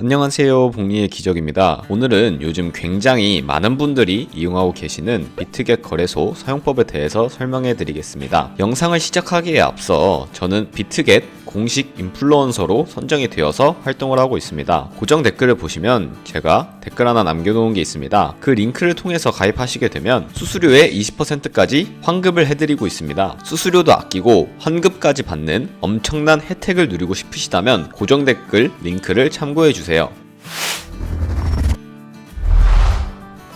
안녕하세요 복리의 기적입니다. 오늘은 요즘 굉장히 많은 분들이 이용하고 계시는 비트겟 거래소 사용법에 대해서 설명해 드리겠습니다. 영상을 시작하기에 앞서 저는 비트겟 공식 인플루언서로 선정이 되어서 활동을 하고 있습니다. 고정 댓글을 보시면 제가 댓글 하나 남겨놓은 게 있습니다. 그 링크를 통해서 가입하시게 되면 수수료의 20%까지 환급을 해드리고 있습니다. 수수료도 아끼고 환급까지 받는 엄청난 혜택을 누리고 싶으시다면 고정 댓글 링크를 참고해 주세요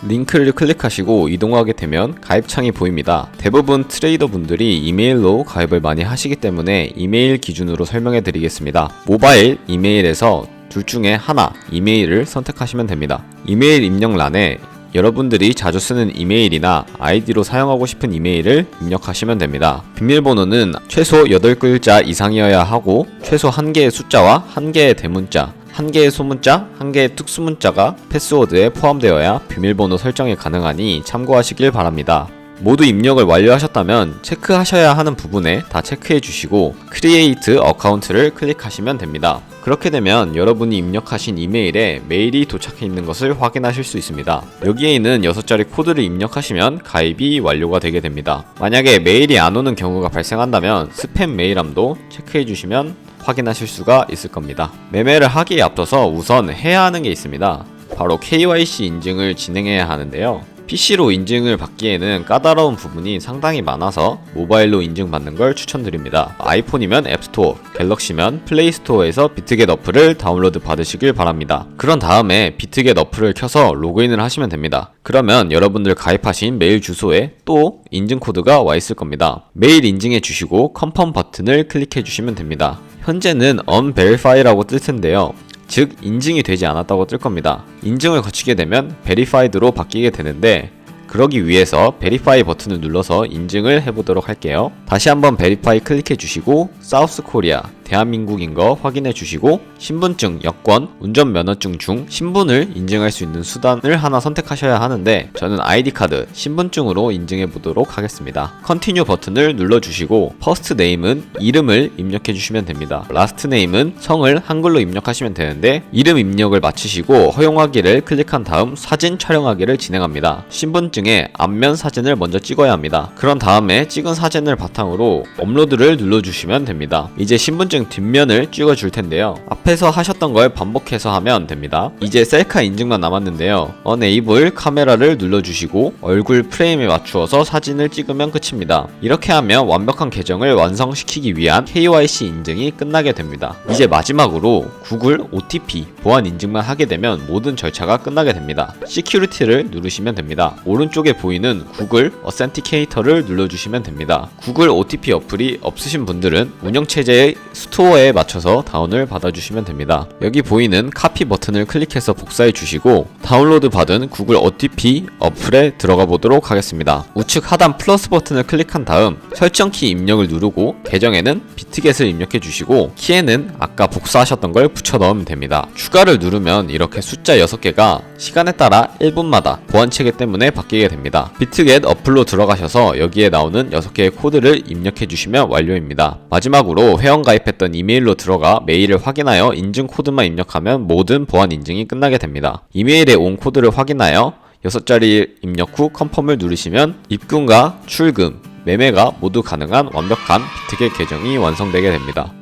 링크를 클릭하시고 이동하게 되면 가입창이 보입니다. 대부분 트레이더 분들이 이메일로 가입을 많이 하시기 때문에 이메일 기준으로 설명해 드리겠습니다. 모바일, 이메일에서 둘 중에 하나 이메일을 선택하시면 됩니다. 이메일 입력란에 여러분들이 자주 쓰는 이메일이나 아이디로 사용하고 싶은 이메일을 입력하시면 됩니다. 비밀번호는 최소 8글자 이상이어야 하고 최소 1개의 숫자와 1개의 대문자 한 개의 소문자, 한 개의 특수문자가 패스워드에 포함되어야 비밀번호 설정이 가능하니 참고하시길 바랍니다. 모두 입력을 완료하셨다면 체크하셔야 하는 부분에 다 체크해 주시고 크리에이트 어카운트를 클릭하시면 됩니다. 그렇게 되면 여러분이 입력하신 이메일에 메일이 도착해 있는 것을 확인하실 수 있습니다. 여기에 있는 6자리 코드를 입력하시면 가입이 완료가 되게 됩니다. 만약에 메일이 안 오는 경우가 발생한다면 스팸 메일함도 체크해 주시면 확인하실 수가 있을 겁니다. 매매를 하기에 앞서서 우선 해야 하는 게 있습니다. 바로 KYC 인증을 진행해야 하는데요. PC로 인증을 받기에는 까다로운 부분이 상당히 많아서 모바일로 인증받는 걸 추천드립니다. 아이폰이면 앱스토어, 갤럭시면 플레이스토어에서 비트겟 어플을 다운로드 받으시길 바랍니다. 그런 다음에 비트겟 어플을 켜서 로그인을 하시면 됩니다. 그러면 여러분들 가입하신 메일 주소에 또 인증 코드가 와 있을 겁니다. 메일 인증해 주시고 컨펌 버튼을 클릭해 주시면 됩니다. 현재는 unverify라고 뜰 텐데요. 즉 인증이 되지 않았다고 뜰 겁니다. 인증을 거치게 되면 verified로 바뀌게 되는데 그러기 위해서 베리파이 버튼을 눌러서 인증을 해보도록 할게요. 다시 한번 베리파이 클릭해 주시고 사우스 코리아 대한민국인 거 확인해 주시고 신분증, 여권, 운전면허증 중 신분을 인증할 수 있는 수단을 하나 선택하셔야 하는데 저는 아이디카드, 신분증으로 인증해 보도록 하겠습니다. 컨티뉴 버튼을 눌러 주시고 퍼스트 네임은 이름을 입력해 주시면 됩니다. 라스트 네임은 성을 한글로 입력하시면 되는데 이름 입력을 마치시고 허용하기를 클릭한 다음 사진 촬영하기를 진행합니다. 신분증에 앞면 사진을 먼저 찍어야 합니다. 그런 다음에 찍은 사진을 바탕으로 업로드를 눌러 주시면 됩니다. 이제 신분증 뒷면을 찍어 줄 텐데요. 앞에서 하셨던 걸 반복해서 하면 됩니다. 이제 셀카 인증만 남았는데요. Enable 카메라를 눌러주시고 얼굴 프레임에 맞추어서 사진을 찍으면 끝입니다. 이렇게 하면 완벽한 계정을 완성시키기 위한 KYC 인증이 끝나게 됩니다. 이제 마지막으로 구글 OTP 보안 인증만 하게 되면 모든 절차가 끝나게 됩니다. Security를 누르시면 됩니다. 오른쪽에 보이는 구글 어센티케이터를 눌러주시면 됩니다. 구글 OTP 어플이 없으신 분들은 운영체제의 스토어에 맞춰서 다운을 받아주시면 됩니다. 여기 보이는 카피 버튼을 클릭해서 복사해 주시고 다운로드 받은 구글 OTP 어플에 들어가 보도록 하겠습니다. 우측 하단 플러스 버튼을 클릭한 다음 설정 키 입력을 누르고 계정에는 비트겟을 입력해 주시고 키에는 아까 복사하셨던 걸 붙여 넣으면 됩니다. 추가를 누르면 이렇게 숫자 6개가 시간에 따라 1분마다 보안 체계 때문에 바뀌게 됩니다. 비트겟 어플로 들어가셔서 여기에 나오는 6개의 코드를 입력해 주시면 완료입니다. 마지막으로 회원 가입했던 이메일로 들어가 메일을 확인하여 인증 코드만 입력하면 모든 보안 인증이 끝나게 됩니다. 이메일에 온 코드를 확인하여 6자리 입력 후 컨펌을 누르시면 입금과 출금, 매매가 모두 가능한 완벽한 비트겟 계정이 완성되게 됩니다.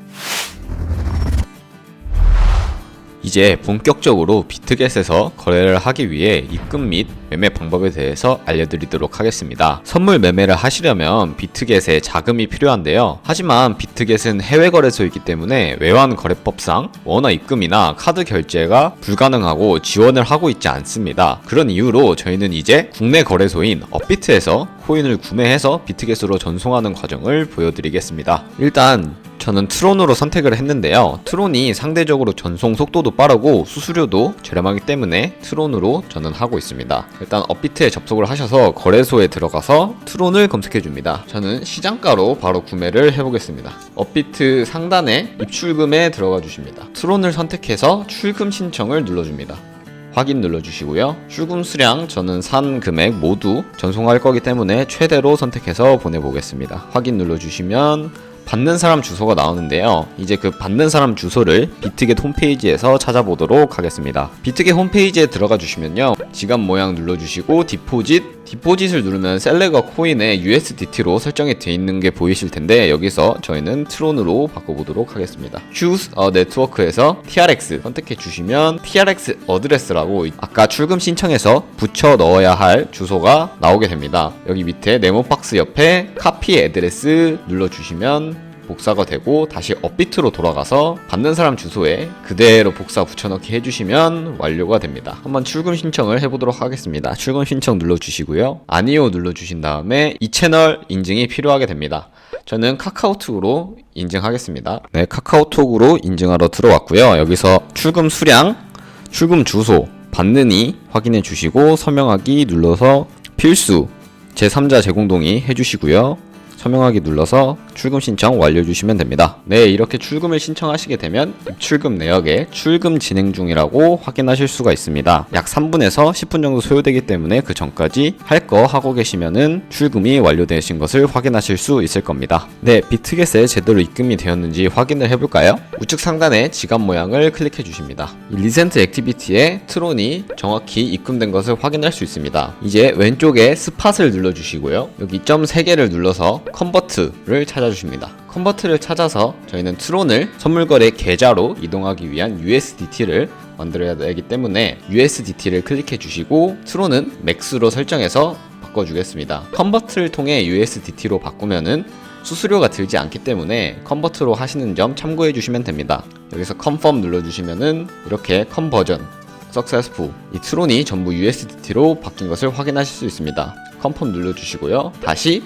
이제 본격적으로 비트겟에서 거래를 하기 위해 입금 및 매매 방법에 대해서 알려드리도록 하겠습니다. 선물 매매를 하시려면 비트겟에 자금이 필요한데요. 하지만 비트겟은 해외 거래소이기 때문에 외환 거래법상 원화 입금이나 카드 결제가 불가능하고 지원을 하고 있지 않습니다. 그런 이유로 저희는 이제 국내 거래소인 업비트에서 코인을 구매해서 비트겟으로 전송하는 과정을 보여드리겠습니다. 일단 저는 트론으로 선택을 했는데요. 트론이 상대적으로 전송 속도도 빠르고 수수료도 저렴하기 때문에 트론으로 저는 하고 있습니다. 일단 업비트에 접속을 하셔서 거래소에 들어가서 트론을 검색해 줍니다. 저는 시장가로 바로 구매를 해보겠습니다. 업비트 상단에 입출금에 들어가 주십니다. 트론을 선택해서 출금 신청을 눌러줍니다. 확인 눌러주시고요. 출금 수량 저는 산 금액 모두 전송할 거기 때문에 최대로 선택해서 보내보겠습니다. 확인 눌러주시면 받는 사람 주소가 나오는데요. 이제 그 받는 사람 주소를 비트겟 홈페이지에서 찾아보도록 하겠습니다. 비트겟 홈페이지에 들어가 주시면요. 지갑 모양 눌러주시고 디포짓 디포짓을 누르면 셀레가 코인에 USDT로 설정이 되어 있는 게 보이실 텐데 여기서 저희는 트론으로 바꿔보도록 하겠습니다. Choose a Network에서 TRX 선택해 주시면 TRX 어드레스라고 아까 출금 신청해서 붙여 넣어야 할 주소가 나오게 됩니다. 여기 밑에 네모 박스 옆에 카피 애드레스 눌러주시면 복사가 되고 다시 업비트로 돌아가서 받는 사람 주소에 그대로 복사 붙여넣기 해주시면 완료가 됩니다. 한번 출금 신청을 해보도록 하겠습니다. 출금 신청 눌러주시고요. 아니요 눌러주신 다음에 이 채널 인증이 필요하게 됩니다. 저는 카카오톡으로 인증하겠습니다. 네, 카카오톡으로 인증하러 들어왔고요. 여기서 출금 수량, 출금 주소, 받는 이 확인해 주시고 서명하기 눌러서 필수 제3자 제공동의 해주시고요. 서명하기 눌러서 출금 신청 완료 주시면 됩니다. 네, 이렇게 출금을 신청하시게 되면 입출금 내역에 출금 진행 중이라고 확인하실 수가 있습니다. 약 3분에서 10분 정도 소요되기 때문에 그 전까지 할 거 하고 계시면은 출금이 완료되신 것을 확인하실 수 있을 겁니다. 네, 비트겟에 제대로 입금이 되었는지 확인을 해볼까요? 우측 상단에 지갑 모양을 클릭해 주십니다. 이 리센트 액티비티에 트론이 정확히 입금된 것을 확인할 수 있습니다. 이제 왼쪽에 스팟을 눌러주시고요. 여기 점 3개를 눌러서 컨버트를 찾아주십니다. 컨버트를 찾아서 저희는 트론을 선물거래 계좌로 이동하기 위한 USDT를 만들어야 되기 때문에 USDT를 클릭해 주시고 트론은 맥스로 설정해서 바꿔주겠습니다. 컨버트를 통해 USDT로 바꾸면은 수수료가 들지 않기 때문에 컨버트로 하시는 점 참고해 주시면 됩니다. 여기서 컨펌 눌러주시면은 이렇게 컨버전 석세스풀 이 트론이 전부 USDT로 바뀐 것을 확인하실 수 있습니다. 컨펌 눌러주시고요. 다시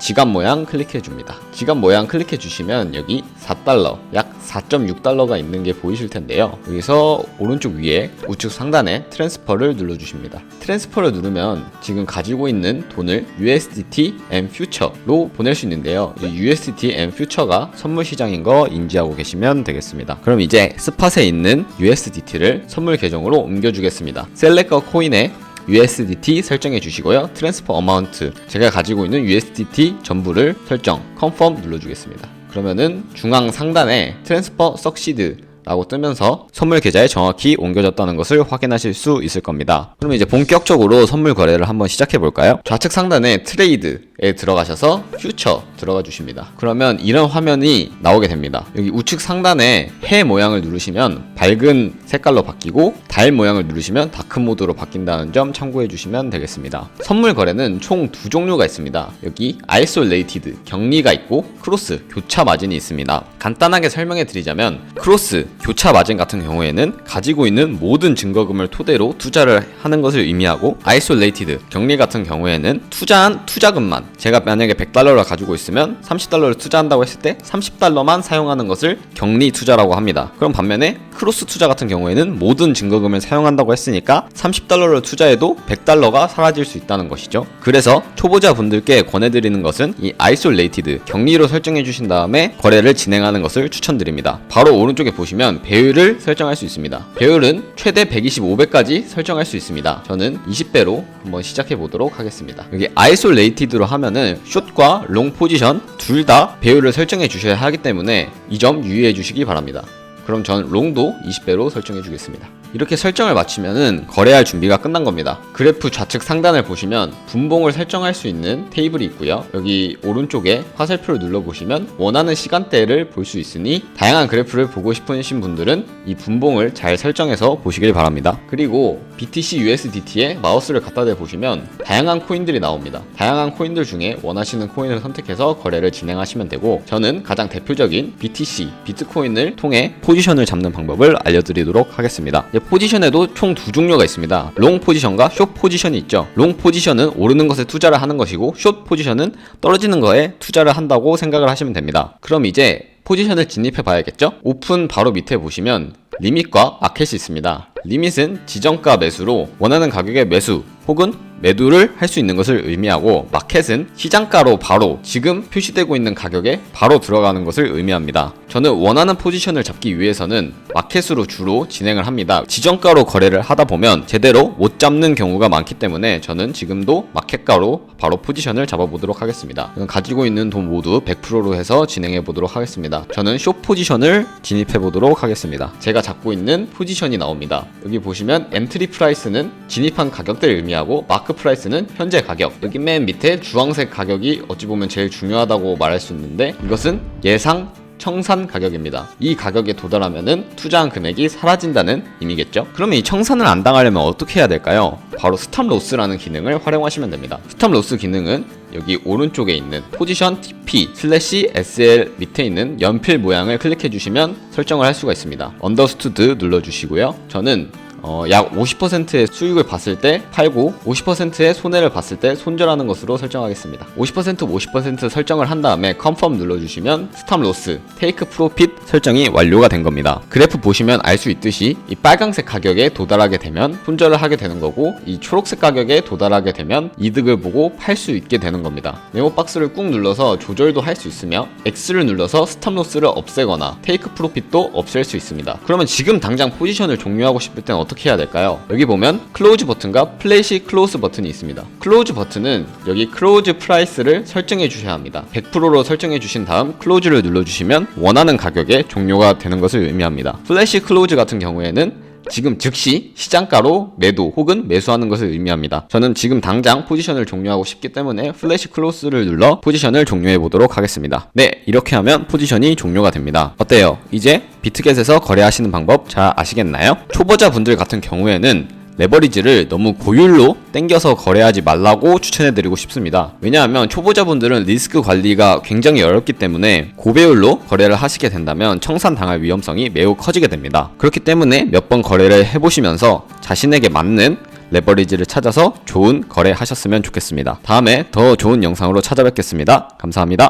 지갑 모양 클릭해 줍니다. 지갑 모양 클릭해 주시면 여기 4달러, 약 4.6달러가 있는 게 보이실 텐데요. 여기서 오른쪽 위에 우측 상단에 트랜스퍼를 눌러 주십니다. 트랜스퍼를 누르면 지금 가지고 있는 돈을 USDT and Future로 보낼 수 있는데요. 이 USDT and Future가 선물 시장인 거 인지하고 계시면 되겠습니다. 그럼 이제 스팟에 있는 USDT를 선물 계정으로 옮겨 주겠습니다. 셀렉과 코인에 USDT 설정해 주시고요. 트랜스퍼 어마운트 제가 가지고 있는 USDT 전부를 설정 컨펌 눌러 주겠습니다. 그러면은 중앙 상단에 트랜스퍼 석시드 라고 뜨면서 선물 계좌에 정확히 옮겨졌다는 것을 확인하실 수 있을 겁니다. 그럼 이제 본격적으로 선물 거래를 한번 시작해 볼까요? 좌측 상단에 트레이드 에 들어가셔서 퓨처 들어가 주십니다. 그러면 이런 화면이 나오게 됩니다. 여기 우측 상단에 해 모양을 누르시면 밝은 색깔로 바뀌고 달 모양을 누르시면 다크 모드로 바뀐다는 점 참고해 주시면 되겠습니다. 선물 거래는 총 두 종류가 있습니다. 여기 아이솔레이티드 격리가 있고 크로스 교차 마진이 있습니다. 간단하게 설명해 드리자면 크로스 교차 마진 같은 경우에는 가지고 있는 모든 증거금을 토대로 투자를 하는 것을 의미하고 아이솔레이티드 격리 같은 경우에는 투자한 투자금만 제가 만약에 100달러를 가지고 있으면 30달러를 투자한다고 했을 때 30달러만 사용하는 것을 격리 투자라고 합니다. 그럼 반면에 크로스 투자 같은 경우에는 모든 증거금을 사용한다고 했으니까 30달러를 투자해도 100달러가 사라질 수 있다는 것이죠. 그래서 초보자 분들께 권해드리는 것은 이 아이솔레이티드 격리로 설정해 주신 다음에 거래를 진행하는 것을 추천드립니다. 바로 오른쪽에 보시면 배율을 설정할 수 있습니다. 배율은 최대 125배까지 설정할 수 있습니다. 저는 20배로 한번 시작해 보도록 하겠습니다. 여기 아이솔레이티드로 하면 은 숏과 롱 포지션 둘 다 배율을 설정해 주셔야 하기 때문에 이 점 유의해 주시기 바랍니다. 그럼 전 롱도 20배로 설정해 주겠습니다. 이렇게 설정을 마치면은 거래할 준비가 끝난 겁니다. 그래프 좌측 상단을 보시면 분봉을 설정할 수 있는 테이블이 있고요. 여기 오른쪽에 화살표를 눌러보시면 원하는 시간대를 볼 수 있으니 다양한 그래프를 보고 싶으신 분들은 이 분봉을 잘 설정해서 보시길 바랍니다. 그리고 BTC USDT에 마우스를 갖다 대 보시면 다양한 코인들이 나옵니다. 다양한 코인들 중에 원하시는 코인을 선택해서 거래를 진행하시면 되고 저는 가장 대표적인 BTC 비트코인을 통해 포지션을 잡는 방법을 알려드리도록 하겠습니다. 포지션에도 총 두 종류가 있습니다. 롱 포지션과 숏 포지션이 있죠. 롱 포지션은 오르는 것에 투자를 하는 것이고 숏 포지션은 떨어지는 거에 투자를 한다고 생각을 하시면 됩니다. 그럼 이제 포지션을 진입해 봐야겠죠? 오픈 바로 밑에 보시면 리밋과 마켓이 있습니다. 리밋은 지정가 매수로 원하는 가격의 매수 혹은 매도를 할 수 있는 것을 의미하고 마켓은 시장가로 바로 지금 표시되고 있는 가격에 바로 들어가는 것을 의미합니다. 저는 원하는 포지션을 잡기 위해서는 마켓으로 주로 진행을 합니다. 지정가로 거래를 하다 보면 제대로 못 잡는 경우가 많기 때문에 저는 지금도 마켓가로 바로 포지션을 잡아보도록 하겠습니다. 가지고 있는 돈 모두 100%로 해서 진행해 보도록 하겠습니다. 저는 쇼 포지션을 진입해 보도록 하겠습니다. 제가 잡고 있는 포지션이 나옵니다. 여기 보시면 엔트리 프라이스는 진입한 가격대를 의미하고 마크 프라이스는 현재 가격. 여기 맨 밑에 주황색 가격이 어찌 보면 제일 중요하다고 말할 수 있는데 이것은 예상 청산 가격입니다. 이 가격에 도달하면은 투자한 금액이 사라진다는 의미겠죠? 그러면 이 청산을 안 당하려면 어떻게 해야 될까요? 바로 스탑 로스라는 기능을 활용하시면 됩니다. 스탑 로스 기능은 여기 오른쪽에 있는 포지션 TP 슬래시 SL 밑에 있는 연필 모양을 클릭해 주시면 설정을 할 수가 있습니다. 언더스투드 눌러 주시고요. 저는 어, 약 50%의 수익을 봤을 때 팔고 50%의 손해를 봤을 때 손절하는 것으로 설정하겠습니다. 50% 50% 설정을 한 다음에 컨펌 눌러주시면 스탑 로스, 테이크 프로핏 설정이 완료가 된 겁니다. 그래프 보시면 알 수 있듯이 이 빨강색 가격에 도달하게 되면 손절을 하게 되는 거고 이 초록색 가격에 도달하게 되면 이득을 보고 팔 수 있게 되는 겁니다. 메모 박스를 꾹 눌러서 조절도 할 수 있으며 X를 눌러서 스탑 로스를 없애거나 테이크 프로핏도 없앨 수 있습니다. 그러면 지금 당장 포지션을 종료하고 싶을 땐 어떻게 해야 될까요? 여기 보면 클로즈 버튼과 플래시 클로즈 버튼이 있습니다. 클로즈 버튼은 여기 클로즈 프라이스를 설정해 주셔야 합니다. 100%로 설정해 주신 다음 클로즈를 눌러 주시면 원하는 가격에 종료가 되는 것을 의미합니다. 플래시 클로즈 같은 경우에는 지금 즉시 시장가로 매도 혹은 매수하는 것을 의미합니다. 저는 지금 당장 포지션을 종료하고 싶기 때문에 플래시 클로스를 눌러 포지션을 종료해 보도록 하겠습니다. 네, 이렇게 하면 포지션이 종료가 됩니다. 어때요? 이제 비트겟에서 거래하시는 방법 잘 아시겠나요? 초보자 분들 같은 경우에는 레버리지를 너무 고율로 땡겨서 거래하지 말라고 추천해드리고 싶습니다. 왜냐하면 초보자분들은 리스크 관리가 굉장히 어렵기 때문에 고배율로 거래를 하시게 된다면 청산 당할 위험성이 매우 커지게 됩니다. 그렇기 때문에 몇 번 거래를 해보시면서 자신에게 맞는 레버리지를 찾아서 좋은 거래 하셨으면 좋겠습니다. 다음에 더 좋은 영상으로 찾아뵙겠습니다. 감사합니다.